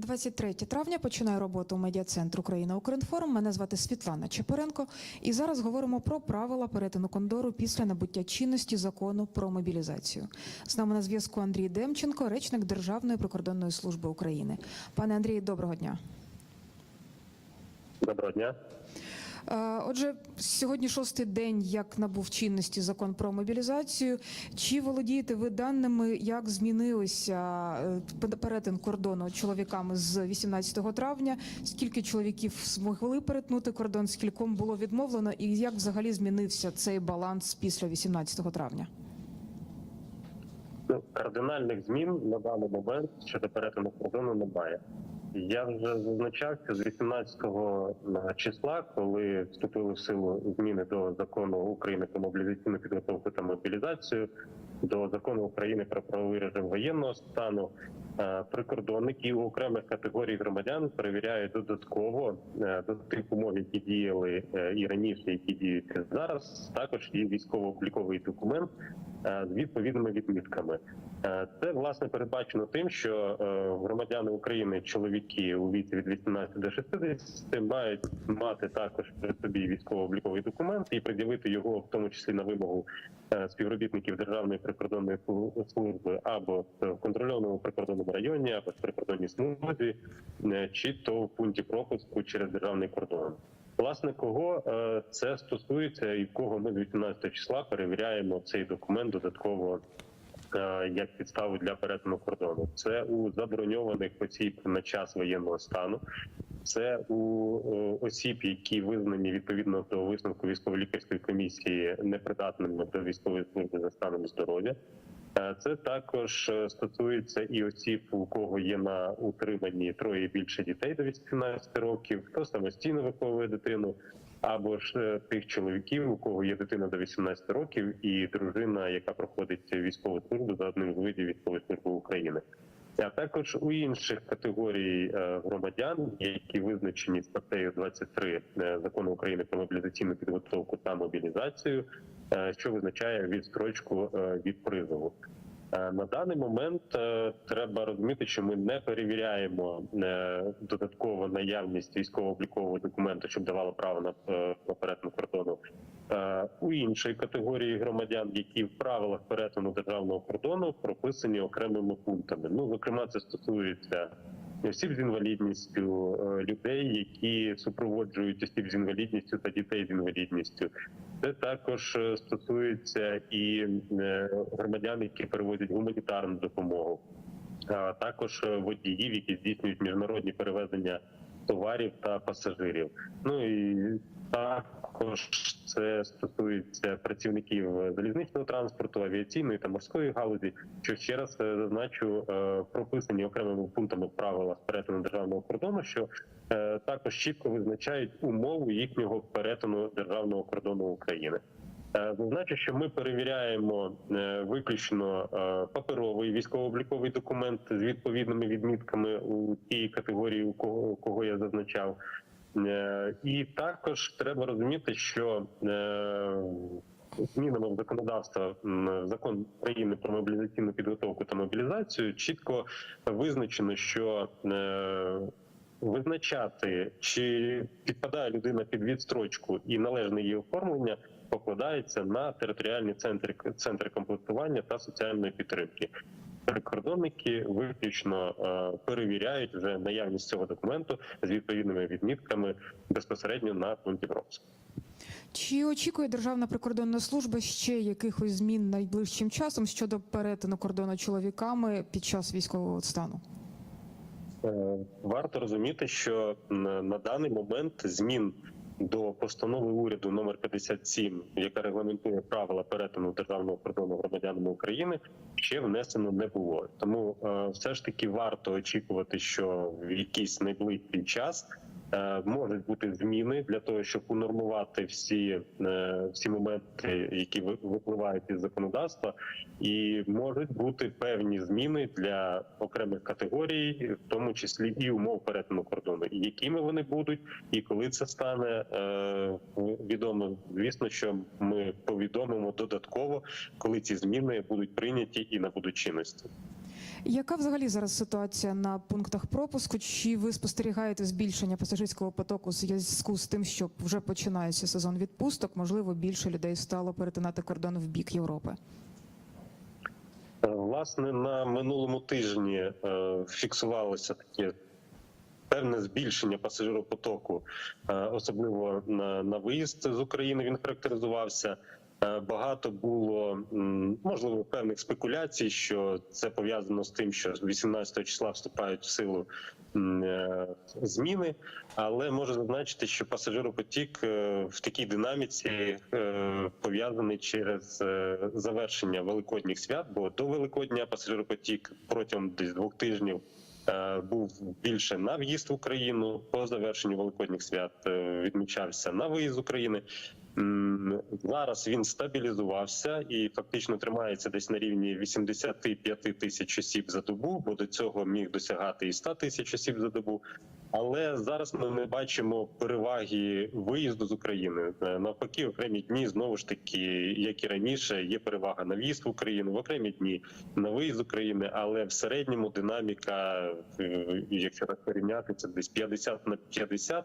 23 травня починаю роботу медіа-центру Україна Укрінформ. Мене звати Світлана Чепоренко. І зараз говоримо про правила перетину кондору після набуття чинності закону про мобілізацію. З нами на зв'язку Андрій Демченко, речник Державної прикордонної служби України. Пане Андрію, доброго дня. Доброго дня. Е, Отже, сьогодні шостий день, як набув чинності закон про мобілізацію. Чи володієте ви даними, як змінилися е, перетин кордону чоловіками з 18 травня? Скільки чоловіків змогли перетнути кордон, скільком було відмовлено, і як взагалі змінився цей баланс після 18 травня? Ну, кардинальних змін на даний момент щодо перетину кордону немає. Я вже зазначався з 18-го числа, коли вступили в силу зміни до закону України про мобілізаційну підготовку та мобілізацію, до закону України про правовий режим воєнного стану. е, Прикордонники у окремих категорій громадян перевіряють додатково е, до тих умов, які діяли е, і раніше, які діють зараз. Також є військово-обліковий документ е, з відповідними відмітками. Е, Це власне передбачено тим, що е, громадяни України, чоловіки у віці від 18 до 60, мають мати також при собі військово-обліковий документ і пред'явити його, в тому числі на вимогу е, співробітників Державної прикордонної слу- служби або в контрольованому прикордонному районі, або в прикордонній смузі, чи то в пункті пропуску через державний кордон. Власне, кого це стосується, і в кого ми з 18 числа перевіряємо цей документ додатково як підставу для перетину кордону. Це у заброньованих осіб на час воєнного стану. Це у е, осіб, які визнані відповідно до висновку військово-лікарської комісії непридатними до військової служби за станом здоров'я. Е, Це також е, стосується і осіб, у кого є на утриманні троє більше дітей до 18 років, хто самостійно виховує дитину, або ж е, тих чоловіків, у кого є дитина до 18 років, і дружина, яка проходить військову службу за одним з видів військової служби України. А також у інших категорій е, громадян, які визначені статтею 23 е, закону України про мобілізаційну підготовку та мобілізацію, е, що визначає відстрочку від призову. Е, На даний момент е, треба розуміти, що ми не перевіряємо е, додатково наявність військово-облікового документу, щоб давало право на, е, на перетин кордону. У іншої категорії громадян, які в правилах перетину державного кордону прописані окремими пунктами. Ну, зокрема, це стосується осіб з інвалідністю, людей, які супроводжують осіб з інвалідністю та дітей з інвалідністю. Це також е, стосується і е, громадян, які перевозять гуманітарну допомогу, а також е, водіїв, які здійснюють міжнародні перевезення товарів та пасажирів. Ну і також це стосується працівників залізничного транспорту, авіаційної та морської галузі. Що ще раз зазначу, прописані окремими пунктами правила перетину державного кордону, що також чітко визначають умову їхнього перетину державного кордону України. Е, Зазначу, що ми перевіряємо е, виключно е, паперовий військово-обліковий документ з відповідними відмітками у тій категорії, у кого, кого я зазначав. Е, І також треба розуміти, що е, змінами в законодавство м, закон України про мобілізаційну підготовку та мобілізацію чітко визначено, що е, визначати, чи підпадає людина під відстрочку і належне її оформлення, покладається на територіальні центри центри комплектування та соціальної підтримки. Прикордонники виключно е, перевіряють вже наявність цього документу з відповідними відмітками безпосередньо на пункті пропуску. Чи очікує Державна прикордонна служба ще якихось змін найближчим часом щодо перетину кордону чоловіками під час військового стану? Е, Варто розуміти, що на даний момент змін до постанови уряду номер 57, яка регламентує правила перетину державного кордону громадянами України, ще внесено не було. Тому е, все ж таки варто очікувати, що в якийсь найближчий час. Е, Можуть бути зміни для того, щоб унормувати всі е, всі моменти, які випливають із законодавства, і можуть бути певні зміни для окремих категорій, в тому числі і умов перетину кордону. І якими вони будуть, і коли це стане е, відомо, звісно, що ми повідомимо додатково, коли ці зміни будуть прийняті і набудуть чинності. Яка взагалі зараз ситуація на пунктах пропуску? Чи ви спостерігаєте збільшення пасажирського потоку в зв'язку з тим, що вже починається сезон відпусток? Можливо, більше людей стало перетинати кордон в бік Європи? Е, Власне, на минулому тижні е, фіксувалося таке певне збільшення пасажиропотоку, е, особливо на, на виїзд з України. Він характеризувався. Е, Багато було можливо певних спекуляцій, що це пов'язано з тим, що з 18 числа вступають в силу е, зміни, але можу зазначити, що пасажиропотік е, в такій динаміці пов'язаний через завершення великодніх свят. Бо до Великодня пасажиропотік протягом десь двох тижнів був більше на в'їзд в Україну. По завершенню великодніх свят відмічався на виїзд України. Зараз він стабілізувався і фактично тримається десь на рівні 85 тисяч осіб за добу, бо до цього міг досягати і 100 тисяч осіб за добу. Але зараз ми не бачимо переваги виїзду з України. Е, Навпаки, окремі дні знову ж таки, як і раніше, є перевага на в'їзд в Україну, в окремі дні на виїзд з України, але в середньому динаміка, е, якщо так порівняти, це десь 50 на 50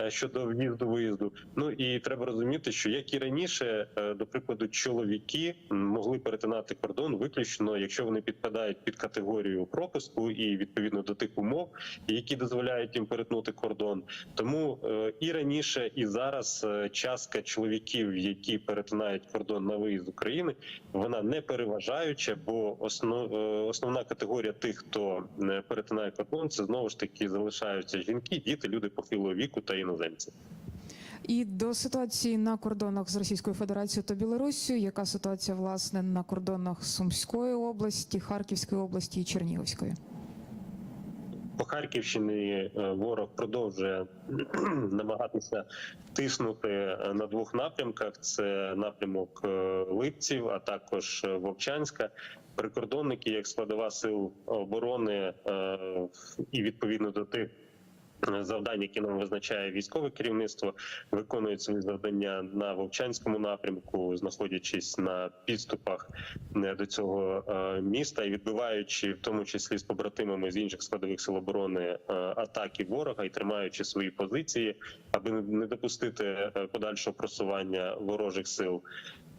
е, щодо в'їзду виїзду. Ну і треба розуміти, що як і раніше, до прикладу, чоловіки могли перетинати кордон виключно, якщо вони підпадають під категорію пропуску і відповідно до тих умов, які дозволяють їм перетнути кордон. Тому е, і раніше, і зараз е, частка чоловіків, які перетинають кордон на виїзд України, вона не переважаюча, бо основ, е, основна категорія тих, хто не перетинає кордон, це знову ж таки залишаються жінки, діти, люди похилого віку та іноземці. І до ситуації на кордонах з Російською Федерацією та Білоруссю, яка ситуація власне на кордонах Сумської області, Харківської області і Чернігівської? По Харківщині е, ворог продовжує намагатися тиснути е, на двох напрямках: це напрямок е, Липців, а також Вовчанська. Прикордонники, як складова сил оборони, і відповідно до тих. Завдань, які нам визначає військове керівництво, виконують свої завдання на Вовчанському напрямку, знаходячись на підступах е, до цього е, міста і відбиваючи, в тому числі з побратимами з інших складових сил оборони, е, атаки ворога і тримаючи свої позиції, аби не- допустити подальшого просування ворожих сил.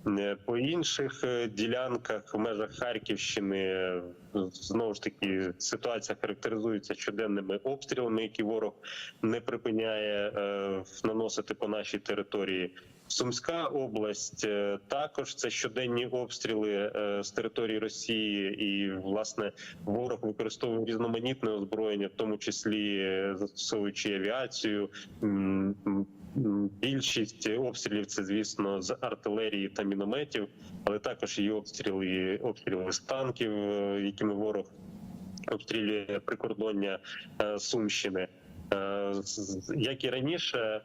Е, По інших е, ділянках в межах Харківщини е, знову ж таки ситуація характеризується щоденними обстрілами, які ворог не припиняє наносити по нашій території. Сумська область також це щоденні обстріли з території Росії, і власне ворог використовує різноманітне озброєння, в тому числі застосовуючи авіацію. Більшість обстрілів це, звісно, з артилерії та мінометів, але також є обстріли, обстріли з танків, е, якими ворог обстрілює прикордоння е, Сумщини. Е, Як і раніше,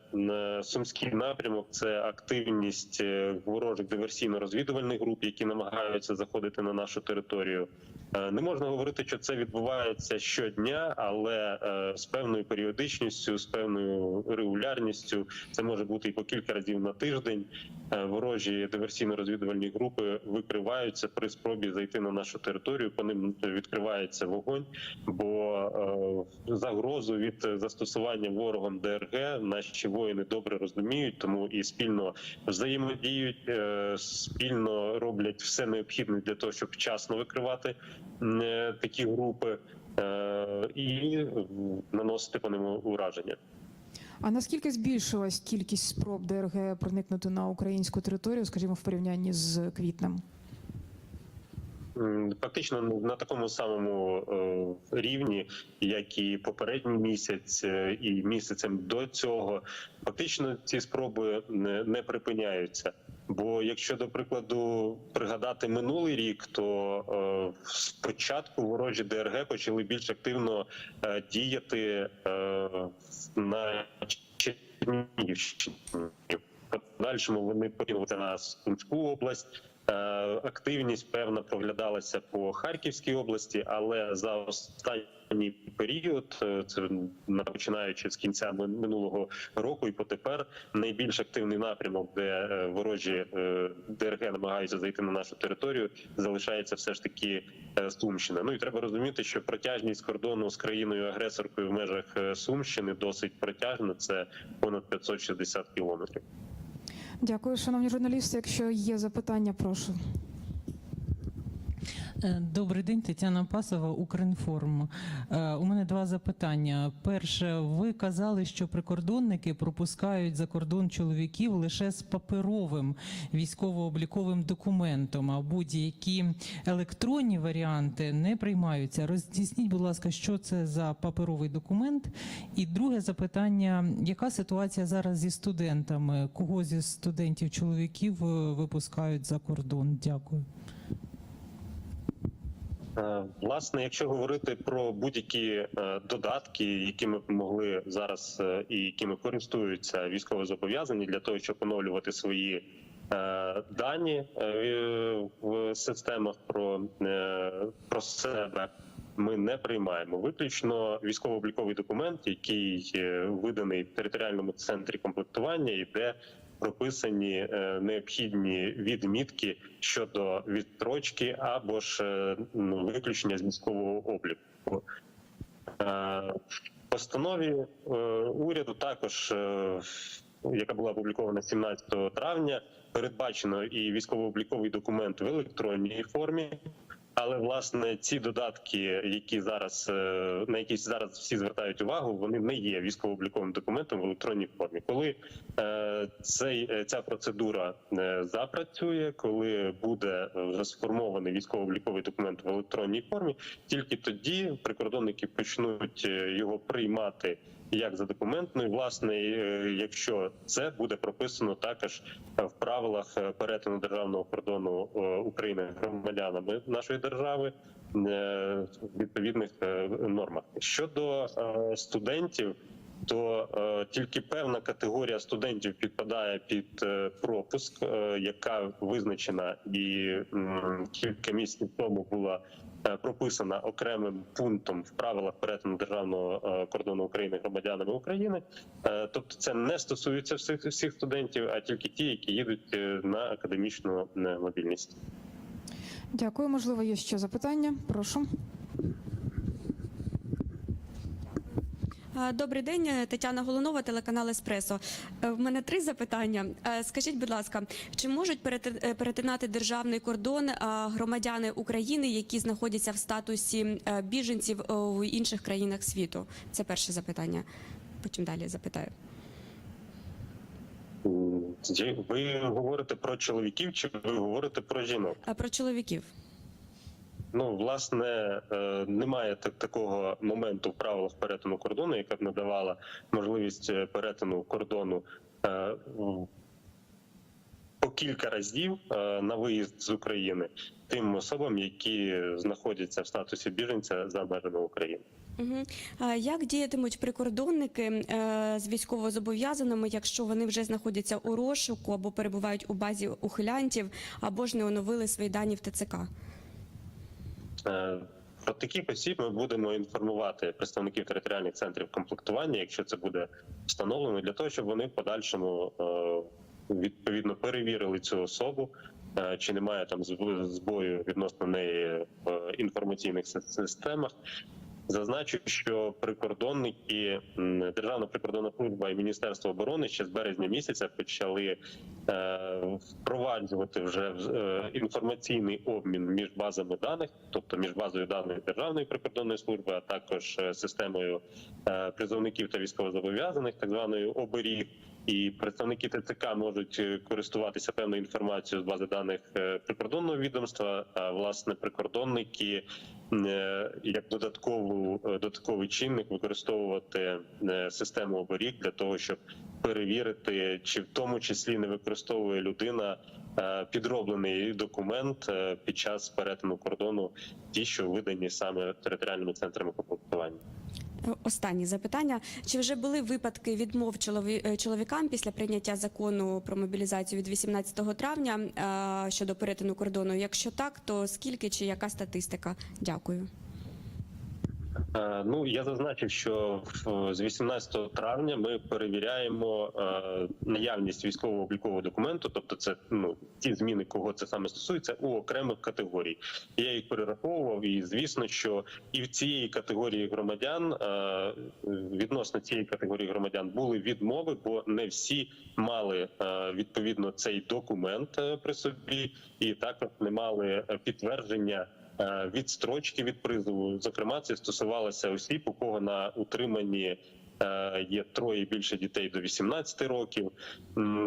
сумський напрямок це активність ворожих диверсійно-розвідувальних груп, які намагаються заходити на нашу територію. Е, Не можна говорити, що це відбувається щодня, але е, з певною періодичністю, з певною регулярністю, це може бути і по кілька разів на тиждень. Е, Ворожі диверсійно-розвідувальні групи викриваються при спробі зайти на нашу територію. По ним відкривається вогонь, бо загрозу від застосування ворогом ДРГ наші воїни добре розуміють, тому і спільно взаємодіють, спільно роблять все необхідне для того, щоб вчасно викривати такі групи е, і наносити по ним ураження. А наскільки збільшилась кількість спроб ДРГ проникнути на українську територію, скажімо, в порівнянні з квітнем? Ну, на такому самому е, рівні, як і попередній місяць, е, і місяцем до цього, фактично ці спроби не, припиняються. Бо якщо до прикладу пригадати минулий рік, то е, спочатку ворожі ДРГ почали більш активно е, діяти е, на Чернігівщині. Подальшому вони поділилися на Сумську область. Е, Активність певна проглядалася по Харківській області, але за останній період, е, це на- починаючи з кінця минулого року і потепер, найбільш активний напрямок, де е, ворожі ДРГ намагаються зайти на нашу територію, залишається все ж таки Сумщина. Ну і треба розуміти, що протяжність кордону з країною агресоркою в межах Сумщини досить протяжна. Це понад 560 кілометрів. Дякую, шановні журналісти. Якщо є запитання, прошу. Е, Добрий день, Тетяна Пасова, Укрінформ. Е, У мене два запитання. Перше, ви казали, що прикордонники пропускають за кордон чоловіків лише з паперовим військово-обліковим документом, а будь-які електронні варіанти не приймаються. Роз'ясніть, будь ласка, що це за паперовий документ? І друге запитання: яка ситуація зараз зі студентами? Кого зі студентів чоловіків е, випускають за кордон? Дякую. Е, Власне, якщо говорити про будь-які е, додатки, якими б могли зараз е, і якими користуються військовозобов'язані для того, щоб оновлювати свої дані в системах про, про себе. Ми не приймаємо виключно військово-обліковий документ, який виданий в територіальному центрі комплектування, і де прописані е, необхідні відмітки щодо відстрочки або ж е, ну, виключення з військового обліку. Е, постанові уряду також, яка була опублікована 17 травня, передбачено і військово-обліковий документ в електронній формі. Але власне ці додатки, які зараз е, на які зараз всі звертають увагу, вони не є військово-обліковим документом в електронній формі. Коли е, цей е, ця процедура е, запрацює, коли буде сформований військово-обліковий документ в електронній формі, тільки тоді прикордонники почнуть його приймати як за документ. Ну власне, е, якщо це буде прописано також в правилах е, перетину державного кордону е, України громадянами нашої держави. е, в відповідних е, нормах щодо е, студентів, то е, тільки певна категорія студентів підпадає під е, пропуск, е, яка визначена і м, кілька місяців тому була е, прописана окремим пунктом в правилах перетину державного е, кордону України громадянами України. Е, тобто, це не стосується всіх всіх студентів, а тільки ті, які їдуть е, на академічну е, мобільність. Дякую. Можливо, є ще запитання. Прошу. Е, Добрий день, е, Тетяна Голунова, телеканал Еспресо. Е, В мене три запитання. Е, Скажіть, будь ласка, чи можуть перети- перетинати державний кордон громадяни України, які знаходяться в статусі біженців у інших країнах світу? Це перше запитання. Потім далі запитаю. Ви говорите про чоловіків, чи ви говорите про жінок? Е, Про чоловіків. Ну, власне, е, немає так такого моменту в правилах перетину кордону, яка б надавала можливість е, перетину кордону е, по кілька разів на виїзд з України тим особам, які знаходяться в статусі біженця за межами України. Угу. Як діятимуть прикордонники з військовозобов'язаними, якщо вони вже знаходяться у розшуку або перебувають у базі ухилянтів, або ж не оновили свої дані в ТЦК? Е, Про таких осіб ми будемо інформувати представників територіальних центрів комплектування, якщо це буде встановлено, для того, щоб вони в подальшому е, відповідно перевірили цю особу, е, чи немає там зб- збою відносно неї в інформаційних системах. Зазначу, що прикордонники, Державна прикордонна служба і Міністерство оборони ще з березня місяця почали е, впроваджувати вже е, інформаційний обмін між базами даних, тобто між базою даних Державної прикордонної служби, а також е, системою е, призовників та військовозобов'язаних, так званою оберіг. І представники ТЦК можуть е, користуватися певною інформацією з бази даних е, прикордонного відомства. А власне прикордонники е, як додаткову додатковий чинник використовувати систему оберіг для того, щоб перевірити, чи в тому числі не використовує людина підроблений документ під час перетину кордону, ті, що видані саме територіальними центрами комплектування. Останнє запитання: чи вже були випадки відмов е, чоловікам після прийняття закону про мобілізацію від 18 травня е, щодо перетину кордону? Якщо так, то скільки чи яка статистика? Дякую. Е, Ну я зазначив, що в- з 18 травня ми перевіряємо е, наявність військово-облікового документу, тобто це ну ті зміни, кого це саме стосується, у окремих категорій. Я їх перераховував, і звісно, що і в цієї категорії громадян е, відносно цієї категорії громадян були відмови, бо не всі мали е, відповідно цей документ е, при собі, і також не мали е, підтвердження е, відстрочки від призову. Зокрема, це стосувалося осіб, у кого на утриманні е, є троє більше дітей до 18 років.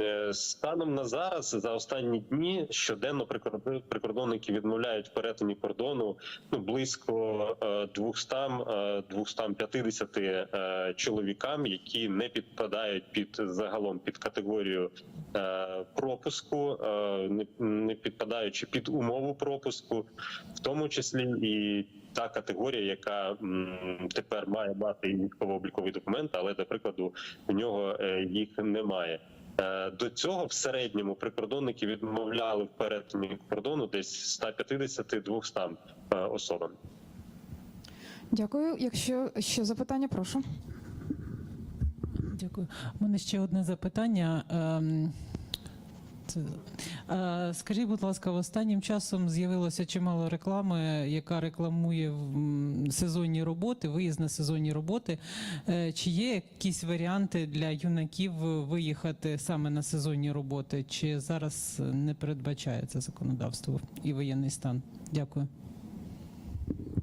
Е, Станом на зараз за останні дні щоденно прикордон- прикордонники відмовляють в перетині кордону ну близько е, 200 е, 250 е, чоловікам, які не підпадають під загалом під категорію е, пропуску, е, не, підпадаючи під умову пропуску, в тому числі і та категорія, яка тепер має мати військово-обліковий документ, але до прикладу у нього е, їх немає. Е, До цього в середньому прикордонники відмовляли в перетині кордону десь 150-200 е, особам. Дякую. Якщо ще запитання, прошу. Дякую. У мене ще одне запитання. Е, скажіть, будь ласка, останнім часом з'явилося чимало реклами, яка рекламує сезонні роботи, виїзд на сезонні роботи. Е, Чи є якісь варіанти для юнаків виїхати саме на сезонні роботи? Чи зараз не передбачає це законодавство і воєнний стан? Дякую.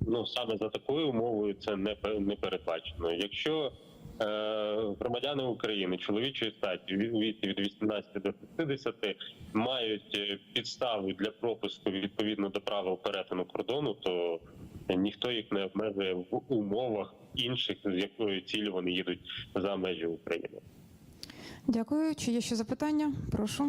Ну саме за такою умовою це не не передбачено. Якщо громадяни України чоловічої статі від віці від 18 до 60 мають е, підстави для пропуску відповідно до правил перетину кордону, то ніхто їх не обмежує в умовах інших, з якою цілі вони їдуть за межі України. Дякую. Чи є ще запитання? Прошу.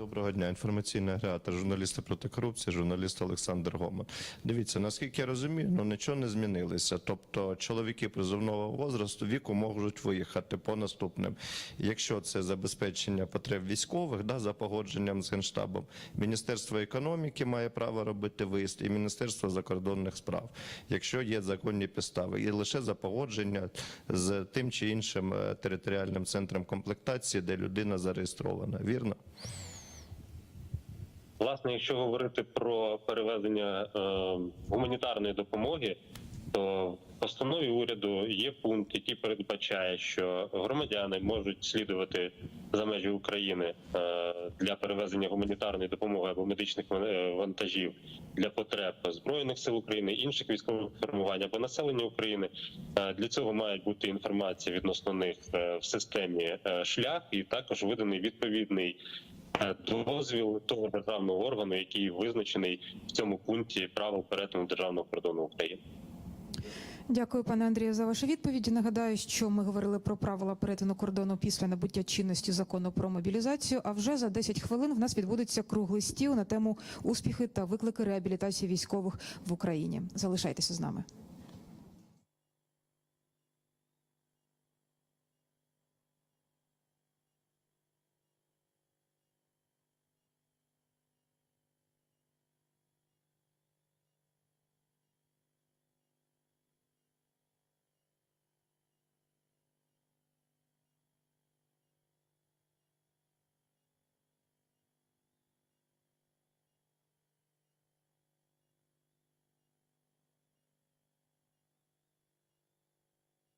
Доброго дня, інформаційний агрегатор, журналісти проти корупції, журналіст Олександр Гоман. Дивіться, наскільки я розумію, ну нічого не змінилося. Тобто чоловіки призовного возрасту віку можуть виїхати по наступним. Якщо це забезпечення потреб військових, да, за погодженням з генштабом, Міністерство економіки має право робити виїзд, і Міністерство закордонних справ, якщо є законні підстави, і лише за погодження з тим чи іншим е, територіальним центром комплектації, де людина зареєстрована. Вірно? Власне, якщо говорити про перевезення е, гуманітарної допомоги, то в постанові уряду є пункт, який передбачає, що громадяни можуть слідувати за межі України е, для перевезення гуманітарної допомоги або медичних е, вантажів для потреб збройних сил України, інших військових формувань або населення України. Для цього має бути інформація відносно них в системі шлях, і також виданий відповідний дозвіл того державного органу, який визначений в цьому пункті правил перетину державного кордону України. Дякую, пане Андрію, за ваші відповіді. Нагадаю, що ми говорили про правила перетину кордону після набуття чинності закону про мобілізацію. А вже за 10 хвилин в нас відбудеться круглий стіл на тему успіхи та виклики реабілітації військових в Україні. Залишайтеся з нами.